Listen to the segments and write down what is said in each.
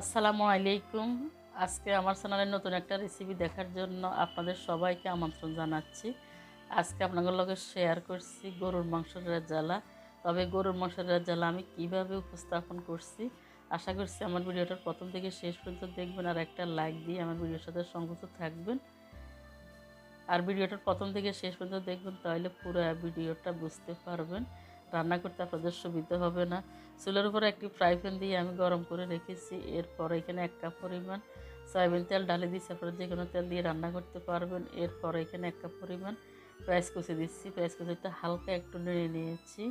আসসালামু আলাইকুম। আজকে আমার চ্যানেলের নতুন একটা রেসিপি দেখার জন্য আপনাদের সবাইকে আমন্ত্রণ জানাচ্ছি। আজকে আপনাদের লগে শেয়ার করছি গরুর মাংসের রেজালা। তবে গরুর মাংসের রেজালা আমি কীভাবে উপস্থাপন করছি? আশা করছি আমার ভিডিওটার প্রথম থেকে শেষ পর্যন্ত দেখবেন আর একটা লাইক দিয়ে আমার ভিডিওর সাথে সংযুক্ত থাকবেন। আর ভিডিওটার প্রথম থেকে শেষ পর্যন্ত দেখবেন, তাহলে পুরো ভিডিওটা বুঝতে পারবেন। রান্না করতে আপনাদের সুবিধা হবে না। চুলের উপরে একটি ফ্রাই প্যান দিয়ে আমি গরম করে রেখেছি। এরপর এখানে এক কাপ পরিমাণ সয়াবিন তেল ডালে দিচ্ছি আপনারা যে কোনো তেল দিয়ে রান্না করতে পারবেন। এরপর এখানে এক কাপ পরিমাণ পেঁয়াজ কুচি দিচ্ছি। পেঁয়াজ কুচিটা হালকা একটু নেড়ে নিয়েছি।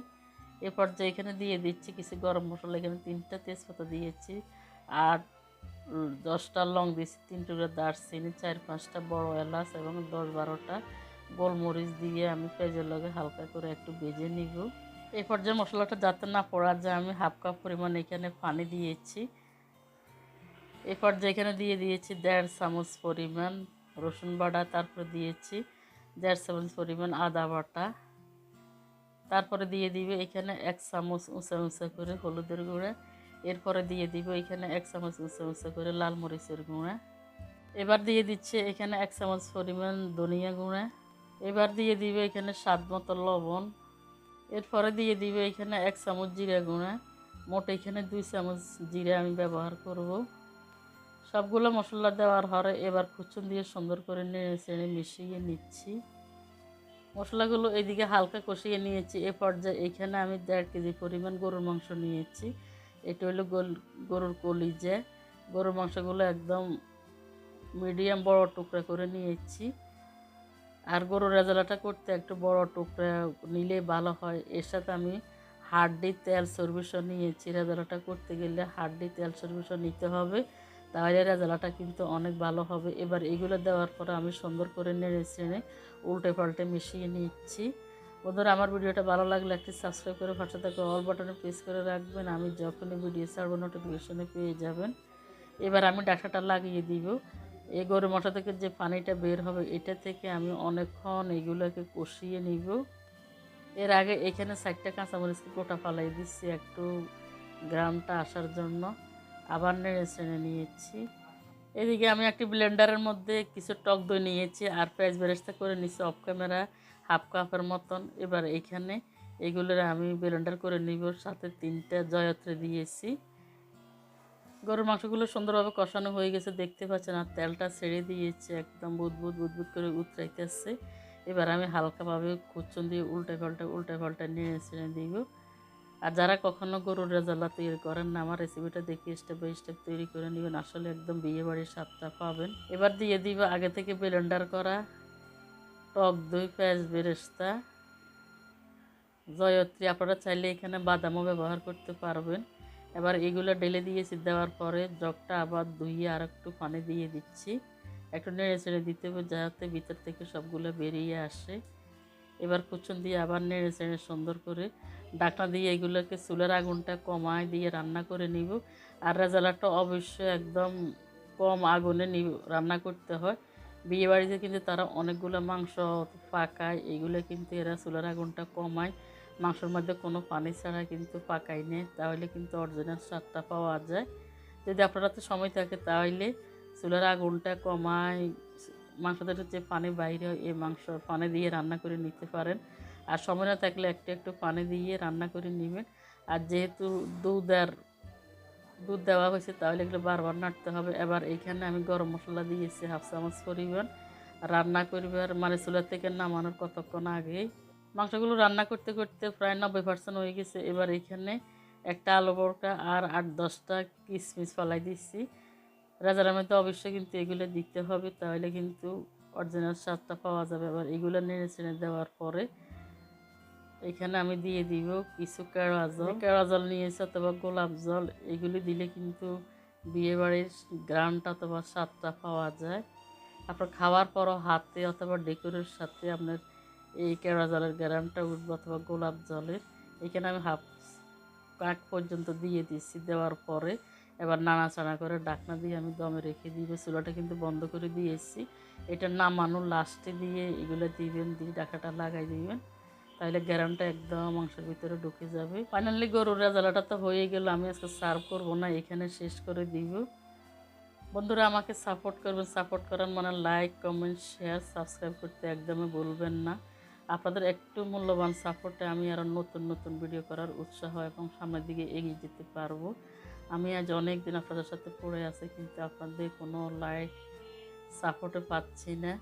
এরপর যে এখানে দিয়ে দিচ্ছি কিছু গরম মশলা। এখানে তিনটা তেজপাতা দিয়েছি। আর দশটা লং দিয়েছি। তিন টুকরো দারচিনি, চার পাঁচটা বড় এলাচ এবং দশ বারোটা গোলমরিচ দিয়ে আমি পেঁয়াজের লগে হালকা করে একটু ভেজে নিব। এই পর্যায়ে মশলাটা যাতে না পড়া যায়, আমি হাফ কাপ পরিমাণ এখানে পানি দিয়েছি। এই পর্যায়ে এখানে দিয়ে দিয়েছি দেড় চামচ পরিমাণ রসুন বাটা, তারপরে দিয়েছি দেড় চামচ পরিমাণ আদা বাটা। তারপরে দিয়ে দিবে এখানে এক চামচ উঁচা উঁচা করে হলুদের গুঁড়া। এরপরে দিয়ে দিব এখানে এক চামচ উঁচা উঁচা করে লাল মরিচের গুঁড়া। এবার দিয়ে দিচ্ছে এখানে এক চামচ পরিমাণ ধনিয়া গুঁড়া। এবার দিয়ে দিবে এখানে স্বাদ মতো লবণ। এরপরে দিয়ে দিবে এখানে এক চামচ জিরা গুঁড়া। মোট এখানে দুই চামচ জিরা আমি ব্যবহার করব। সবগুলো মশলা দেওয়ার হরে এবার কুচুন দিয়ে সুন্দর করে নেড়ে চেড়ে মিশিয়ে নিচ্ছি। মশলাগুলো এদিকে হালকা কষিয়ে নিয়েছি। এ পর্যায়ে এখানে আমি দেড় কেজি পরিমাণ গরুর মাংস নিয়েছি। এটা হলো গোল, গরুর কলিজা। গরুর মাংসগুলো একদম মিডিয়াম বড় টুকরা করে নিয়েছি। আর গরুর রেজালাটা করতে একটু বড় টুকরা নিলে ভালো হয়। এর সাথে আমি হাড্ডি তেল সর্বিসও নিয়েছি। রেজালাটা করতে গেলে হাড্ডি তেল সর্বিসও নিতে হবে, তাহলে রেজালাটা কিন্তু অনেক ভালো হবে। এবার এগুলো দেওয়ার পরে আমি সুন্দর করে নেড়ে চেড়ে উল্টে পাল্টে মিশিয়ে নিচ্ছি। ওদের আমার ভিডিওটা ভালো লাগলে একটি সাবস্ক্রাইব করে পাশে থেকে অল বাটনে প্রেস করে রাখবেন। আমি যখনই ভিডিও ছাড়বো নোটিফিকেশনে পেয়ে যাবেন। এবার আমি ডাটাটা লাগিয়ে দিব। এই গরু মশা থেকে যে পানিটা বের হবে, এটা থেকে আমি অনেকক্ষণ এগুলোকে কষিয়ে নিব। এর আগে এখানে চারটা কাঁচামরিচকে গোটা ফালাই দিচ্ছি, একটু গ্রামটা আসার জন্য। আবার নেড়ে চেড়ে নিয়েছি। এদিকে আমি একটি ব্লেন্ডারের মধ্যে কিছু টক দই নিয়েছি আর পেঁয়াজ বেরেস্তা করে নিচ্ছি অফ ক্যামেরা, হাফ কাপের মতন। এবার এখানে এগুলোর আমি ব্লেন্ডার করে নিব, সাথে তিনটা জয়ত্রে দিয়েছি। গরুর মাংসগুলো সুন্দরভাবে কষানো হয়ে গেছে, দেখতে পাচ্ছেন। আর তেলটা ছেড়ে দিয়েছে, একদম বুদবুদ বুদবুদ করে উতরাইতে আসছে এবার আমি হালকাভাবে কুচন দিয়ে উল্টে পাল্টা উল্টে পাল্টা নিয়ে ছেড়ে দিব। আর যারা কখনো গরুর রেজাল্লা তৈরি করেন না, আমার রেসিপিটা দেখে স্টেপ বাই স্টেপ তৈরি করে নেবেন। আসলে একদম বিয়ে বাড়ির স্বাদটা পাবেন। এবার দিয়ে দিব আগে থেকে ব্লেন্ডার করা টক দই, পেঁয়াজ, বেরেস্তা, জয়ত্রী। আপনারা চাইলে এখানে বাদামও ব্যবহার করতে পারবেন। এবার এগুলো ঢেলে দিয়েছি দেওয়ার পরে জগটা আবার ধুইয়ে আর একটু পানি দিয়ে দিচ্ছি। একটু নেড়ে ছেড়ে দিতে হবে যাতে ভিতর থেকে সবগুলো বেরিয়ে আসে। এবার কুচন দিয়ে আবার নেড়ে চেড়ে সুন্দর করে ডাকনা দিয়ে এগুলোকে চুলের আগুনটা কমায় দিয়ে রান্না করে নিব। আর রেজালাটা অবশ্যই একদম কম আগুনে নিব, রান্না করতে হয়। বিয়েবাড়িতে কিন্তু তারা অনেকগুলো মাংস পাকায়, এগুলো কিন্তু এরা চুলের আগুনটা কমায়। মাংসের মধ্যে কোনো পানি ছাড়া কিন্তু পাকাই নেই, তাহলে কিন্তু অরিজিনাল স্বাদটা পাওয়া যায়। যদি আপনার তো সময় থাকে তাহলে চুলার আগুনটা কমায় মাংস হচ্ছে পানি বাইরে এই মাংস পানি দিয়ে রান্না করে নিতে পারেন। আর সময় না থাকলে একটু একটু পানি দিয়ে রান্না করে নেবেন। আর যেহেতু দুধ আর দুধ দেওয়া হয়েছে তাহলে এগুলো বারবার নাড়তে হবে। এবার এখানে আমি গরম মশলা দিয়েছি হাফ চামচ পরিমাণ। রান্না করবার মানে চুলার থেকে নামানোর কতক্ষণ আগেই মাংসগুলো রান্না করতে করতে প্রায় নব্বই পার্সেন্ট হয়ে গেছে। এবার এখানে একটা আলু বড়টা আর আট দশটা কিশমিশ ফলাই দিচ্ছি। রাজার মধ্যে অবশ্যই কিন্তু এগুলো দিতে হবে তাহলে কিন্তু অরিজিনাল স্বাদটা পাওয়া যাবে। এবার এগুলো নেড়ে চেড়ে দেওয়ার পরে এখানে আমি দিয়ে দিব কিছু কেওড়া জল। কেওড়া জল নিয়েছি অথবা গোলাপ জল এগুলি দিলে কিন্তু বিয়েবাড়ির গ্রামটা অথবা স্বাদটা পাওয়া যায়। আপনার খাওয়ার পরও হাতে অথবা ডেকোরের সাথে আপনার এই কেওড়া জলের গ্রামটা উঠবে অথবা গোলাপ জলের। এখানে আমি হাফ কাক পর্যন্ত দিয়ে দিচ্ছি দেওয়ার পরে এবার নাড়াচাড়া করে ডাকনা দিয়ে আমি দমে রেখে দিব। চুলাটা কিন্তু বন্ধ করে দিয়েছি। এটা নামানো লাস্টে দিয়ে এগুলো দিবেন, দিয়ে ডাকাটা লাগাই দিবেন। তাহলে গ্যারানটা একদম মাংসের ভিতরে ঢুকে যাবে। ফাইনালি গরুর রেজালাটা তো হয়ে গেল, আমি আজকে সার্ভ করব না, এখানে শেষ করে দিব। বন্ধুরা আমাকে সাপোর্ট করবেন সাপোর্ট করার মানে লাইক কমেন্ট শেয়ার সাবস্ক্রাইব করতে একদমই ভুলবেন না। আপনাদের একটু মূল্যবান সাপোর্টে আমি আরও নতুন নতুন ভিডিও করার উৎসাহ এবং সামনের দিকে এগিয়ে যেতে পারব। আমি আজ অনেক দিন আপনাদের সাথে পড়ে আছি, কিন্তু আপনাদের কোনো লাইক সাপোর্টে পাচ্ছি না।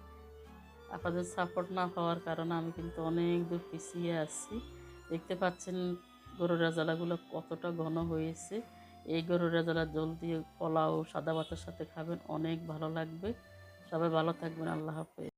আপনাদের সাপোর্ট না হওয়ার কারণে আমি কিন্তু অনেক দূর পিছিয়ে আছি। দেখতে পাচ্ছেন গরুর রেজালাগুলো কতটা ঘন হয়েছে। এই গরুর রেজালা জল দিয়ে পোলাও, সাদা ভাতের সাথে খাবেন, অনেক ভালো লাগবে। সবাই ভালো থাকবেন, আল্লাহ হাফেজ।